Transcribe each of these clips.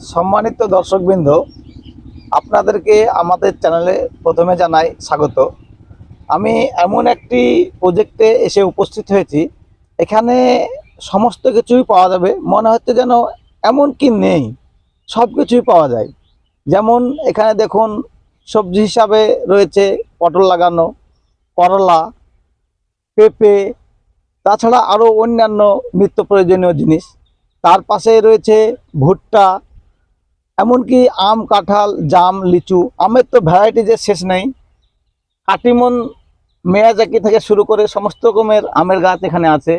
সম্মানিত দর্শকবৃন্দ, আপনাদেরকে আমাদের চ্যানেলে প্রথমে জানাই স্বাগত। আমি এমন একটি প্রজেক্টে এসে উপস্থিত হয়েছি, এখানে সমস্ত কিছুই পাওয়া যাবে, মনে হচ্ছে যেন এমন কি নেই, সব কিছুই পাওয়া যায়। যেমন এখানে দেখুন, সবজি হিসাবে রয়েছে পটল লাগানো, করলা, পেঁপে, তাছাড়া আরও অন্যান্য নিত্য প্রয়োজনীয় জিনিস। তার পাশে রয়েছে ভুট্টা এমনকি আম, কাঁঠাল, জাম, লিচু, আমের তো ভ্যারাইটি যে শেষ নেই। কাটিমন মেয়াজাকি থেকে শুরু করে সমস্ত রকমের আমের গাছ এখানে আছে।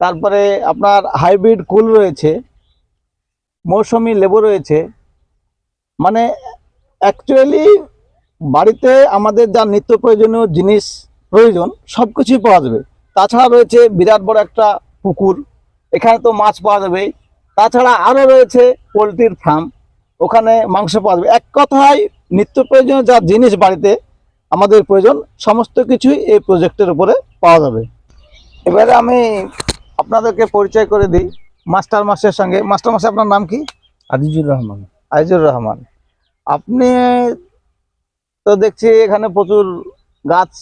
তারপরে আপনার হাইব্রিড কুল রয়েছে, মৌসুমি লেবু রয়েছে। মানে অ্যাকচুয়ালি বাড়িতে আমাদের যা নিত্য প্রয়োজনীয় জিনিস প্রয়োজন সব কিছুই পাওয়া যাবে। তাছাড়া রয়েছে বিরাট বড় একটা পুকুর, এখানে তো মাছ পাওয়া যাবে তাছাড়া আরও রয়েছে পোলট্রির ফার্ম ওখানে মাংস পাওয়া যাবে। এক কথায় নিত্য প্রয়োজনীয় যা জিনিস বাড়িতে আমাদের প্রয়োজন সমস্ত কিছুই এই প্রজেক্টের উপরে পাওয়া যাবে। এবারে আমি আপনাদেরকে পরিচয় করে দিই মাস্টার মাসের সঙ্গে। মাস্টার মাসে আপনার নাম কি? আজিজুর রহমান। আজিজুর রহমান। আপনি তো দেখছি এখানে প্রচুর গাছ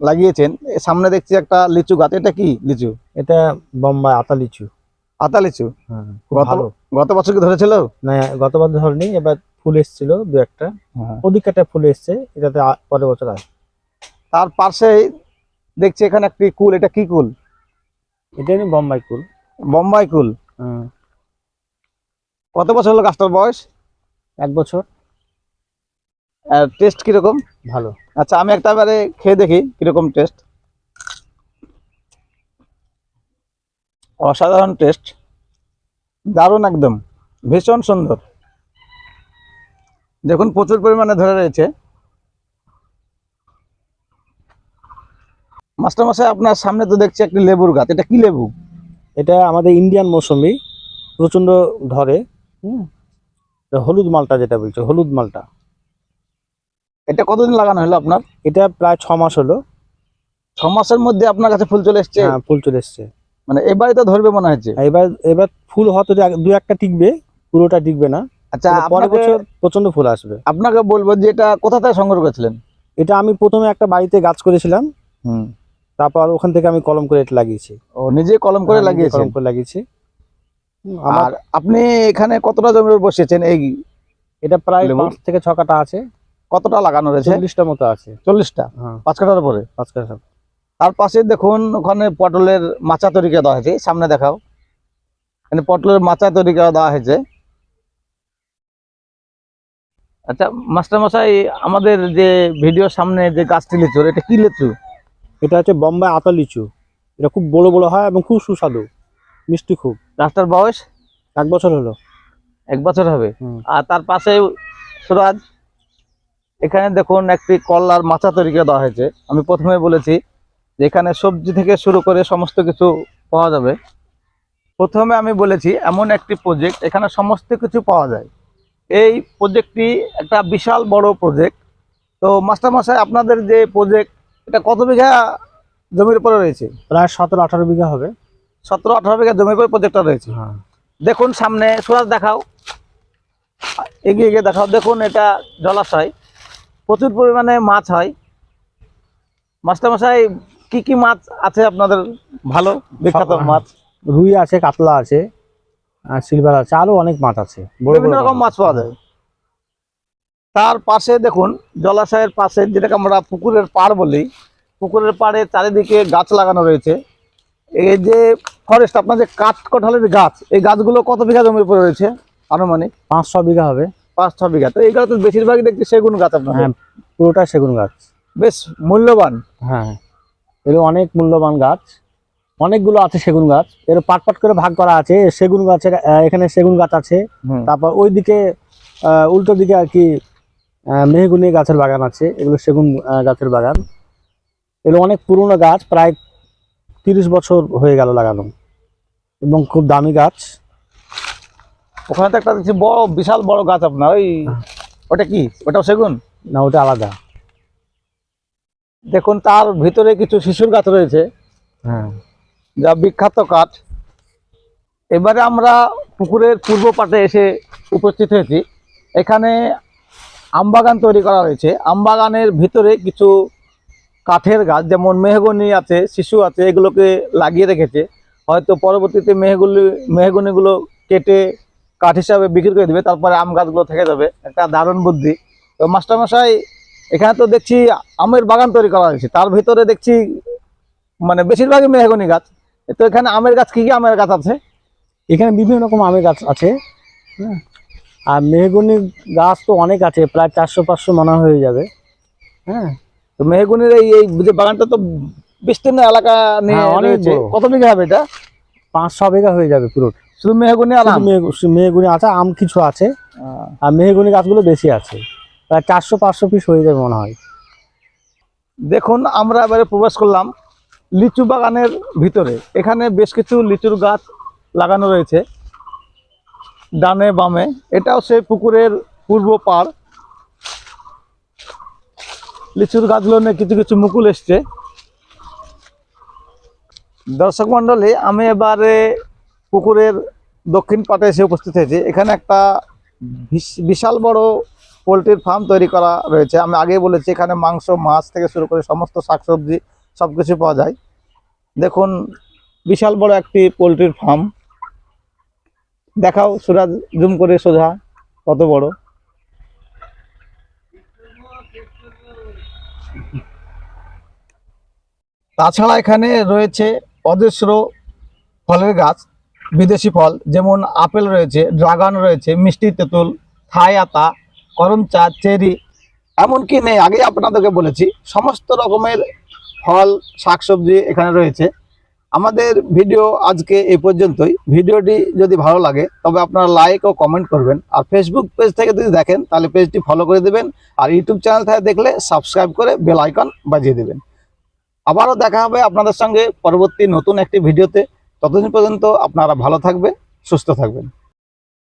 লাগিয়েছেন। সামনে দেখছি একটা লিচু গাছ। এটা কি লিচু? এটা বোম্বাই আতা লিচু। আতা লিচু হ্যাঁ গত ভালো। গত বছর কি ধরেছিল? না গতবার ধরনি এবার ফুল এসেছিল দু একটা। হ্যাঁ। অধিক একটা ফুল এসছে এটাতে পরের বছর আসবে। তার পাশেই দেখছি এখানে একটি কুল এটা কি কুল? এটা আমি বোম্বাই কুল। বোম্বাই কুল। হ্যাঁ, কত বছর হলো গাছটার বয়স? এক বছর। টেস্ট কীরকম? ভালো। আচ্ছা আমি একটা বারে খেয়ে দেখি কীরকম টেস্ট অসাধারণ টেস্ট। দারুণ একদম। ভীষণ সুন্দর। দেখুন প্রচুর পরিমাণে ধরে রয়েছে। মাস্টার মশাই আপনার সামনে তো দেখছি একটি লেবুর গাছ। এটা কি লেবু? এটা আমাদের ইন্ডিয়ান মৌসুমি প্রচণ্ড ধরে হুম? হলুদ মালটা যেটা বলছে হলুদ মালটা। এটা কতদিন লাগানো হলো আপনার? এটা প্রায় ছ মাস হলো। ছ মাসের মধ্যে আপনার কাছে ফুল চলে এসছে? হ্যাঁ ফুল চলে এসছে। মানে এবারে তো ধরবে মনে হচ্ছে? এবার এবার ফুল হয়তো দু একটা টিকবে পুরোটা টিকবে না। আচ্ছা পরের বছর প্রচণ্ড ফুল আসবে। আপনাকে বলব যে এটা কোথা থেকে সংগ্রহ করেছিলেন? এটা আমি প্রথমে একটা বাড়িতে গাছ করেছিলাম। হুম। তারপর ওখান থেকে আমি কলম করে এটা লাগিয়েছি। ও নিজে কলম করে লাগিয়েছি কলম করে লাগিয়েছি। আর আপনি এখানে কতটা জমির উপর বসিয়েছেন এই এটা প্রায়? পাঁচ থেকে ছ কাটা আছে। কতটা লাগানো রয়েছে? চল্লিশটা মতো আছে। চল্লিশটা? হ্যাঁ। পাঁচ কাঠার উপরে? পাঁচ কাঠা তার পাশে দেখুন ওখানে পটলের মাচা তৈরি করে দেওয়া হয়েছে। সামনে দেখাও। এখানে পটলের মাচা তৈরি করে দেওয়া হয়েছে। আচ্ছা মাস্টার মশাই আমাদের যে ভিডিও সামনে যে গাছটি লিচু এটা কি লিচু? এটা হচ্ছে বোম্বাই আতা লিচু। এটা খুব বড় বড় হয় এবং খুব সুস্বাদু। মিষ্টি খুব। গাছটার বয়স? এক বছর হলো। এক বছর হবে? আর তার পাশে সুরাজ এখানে দেখুন একটি কলার মাচা তৈরি করে দেওয়া হয়েছে। আমি প্রথমে বলেছি যে এখানে সবজি থেকে শুরু করে সমস্ত কিছু পাওয়া যাবে। প্রথমে আমি বলেছি এমন একটি প্রজেক্ট এখানে সমস্ত কিছু পাওয়া যায়। এই প্রজেক্টটি একটা বিশাল বড় প্রজেক্ট তো মাস্টারমশাই আপনাদের যে প্রজেক্ট এটা কত বিঘা জমির উপরে রয়েছে? প্রায় সতেরো আঠারো বিঘা হবে। সতেরো আঠারো বিঘা জমির উপরে প্রজেক্টটা রয়েছে। হ্যাঁ। দেখুন সামনে সুরাজ দেখাও। এগিয়ে গিয়ে দেখাও। দেখুন এটা জলাশয়। প্রচুর পরিমাণে মাছ হয়। মাস্টারমশাই কি কি মাছ আছে আপনাদের ভালো? বিখ্যাত মাছ? রুই আছে কাতলা আছে আর সিলভার আছে আরও অনেক মাছ আছে। বিভিন্ন রকম মাছ পাওয়া যায়। তার পাশে দেখুন জলাশয়ের পাশে যেটাকে আমরা পুকুরের পাড় বলি পুকুরের পাড়ে চারিদিকে গাছ লাগানো রয়েছে। এই যে ফরেস্ট আপনার যে কাঠ কঠালের গাছ এই গাছগুলো কত বিঘা জমির উপরে রয়েছে? আনুমানিক? পাঁচ ছ বিঘা হবে। পাঁচ ছ বিঘা। তো এইগুলো তো বেশিরভাগই দেখছি সেগুন গাছ আপনার হ্যাঁ পুরোটা সেগুন গাছ। বেশ মূল্যবান। হ্যাঁ। এগুলো অনেক মূল্যবান গাছ। অনেকগুলো আছে সেগুন গাছ। এর পাট পাট করে ভাগ করা আছে। সেগুন গাছের এখানে সেগুন গাছ আছে। তারপর ওইদিকে আহ, উল্টো দিকে আর কি মেহগুনি গাছের বাগান আছে। এগুলো সেগুন গাছের বাগান। এগুলো অনেক পুরনো গাছ প্রায় তিরিশ বছর হয়ে গেল লাগানো। এবং খুব দামি গাছ। ওখানে তো একটা দেখছি বড় বিশাল বড় গাছ আপনার ওই ওটা কি? ওটাও সেগুন? না ওটা আলাদা। দেখুন তার ভিতরে কিছু শিশুর গাছ রয়েছে। হ্যাঁ। যা বিখ্যাত কাঠ। এবারে আমরা পুকুরের পূর্ব পাটে এসে উপস্থিত হয়েছি। এখানে আমবাগান তৈরি করা হয়েছে। আমবাগানের ভিতরে কিছু কাঠের গাছ যেমন মেহগনি আছে শিশু আছে এগুলোকে লাগিয়ে রেখেছে। হয়তো পরবর্তীতে মেহগুলি মেহগনিগুলো কেটে কাঠ হিসাবে বিক্রি করে দেবে তারপরে আম গাছগুলো থেকে যাবে। একটা দারুণ বুদ্ধি। তো মাস্টারমশাই এখানে তো দেখছি আমের বাগান তৈরি করা হয়েছে। তার ভিতরে দেখছি মানে বেশিরভাগই মেহগনি গাছ। তো এখানে আমের গাছ কি কি আমের গাছ আছে? এখানে বিভিন্ন রকম আমের গাছ আছে। হ্যাঁ। আর মেহগনি গাছ তো অনেক আছে প্রায় চারশো পাঁচশো মনে হয়ে যাবে। হ্যাঁ। তো মেহগুনির এই এই যে বাগানটা তো বিস্তীর্ণ এলাকা নিয়ে হ্যাঁ, অনেক কত বিঘা হবে এটা? পাঁচ ছ বিঘা হয়ে যাবে পুরো। শুধু মেহগুনি আর? মেহগুনি আছে আম কিছু আছে। আর মেহগুনি গাছগুলো বেশি আছে। প্রায় চারশো, পাঁচশো পিস হয়ে যাবে মনে হয়। দেখুন, আমরা এবারে প্রবেশ করলাম লিচু বাগানের ভিতরে। এখানে বেশ কিছু লিচুর গাছ লাগানো রয়েছে, ডানে বামে। এটাও সেই পুকুরের পূর্ব পার লিচুর গাছগুলো নিয়ে কিছু কিছু মুকুল এসছে। দর্শক মন্ডলী আমি এবারে পুকুরের দক্ষিণ পাটে এসে উপস্থিত হয়েছি। এখানে একটা বিশ- বিশাল বড় পোলট্রির ফার্ম তৈরি করা রয়েছে। আমি আগেই বলেছি, এখানে মাংস, মাছ থেকে শুরু করে সমস্ত শাকসবজি সব কিছু পাওয়া যায়। দেখুন, বিশাল বড় একটি পোলট্রির ফার্ম। দেখাও, সুরাজ, জুম করে সোজা, কত বড়। তাছাড়া এখানে রয়েছে অজস্র ফলের গাছ, বিদেশি ফল, যেমন আপেল রয়েছে, ড্রাগন রয়েছে, মিষ্টি তেঁতুল, থাই আতা করমচা চেরি এমনকি নেই আগে আপনাদেরকে বলেছি, সমস্ত রকমের ফল, শাকসবজি এখানে রয়েছে। আমাদের ভিডিও আজকে এই পর্যন্তই। ভিডিওটি যদি ভালো লাগে, তবে আপনারা লাইক ও কমেন্ট করবেন। আর ফেসবুক পেজ থেকে যদি দেখেন, তাহলে পেজটি ফলো করে দেবেন। আর ইউটিউব চ্যানেল থেকে দেখলে সাবস্ক্রাইব করে বেল আইকন বাজিয়ে দেবেন। আবারও দেখা হবে আপনাদের সঙ্গে পরবর্তী নতুন একটি ভিডিওতে। ততদিন পর্যন্ত আপনারা ভালো থাকবেন, সুস্থ থাকবেন।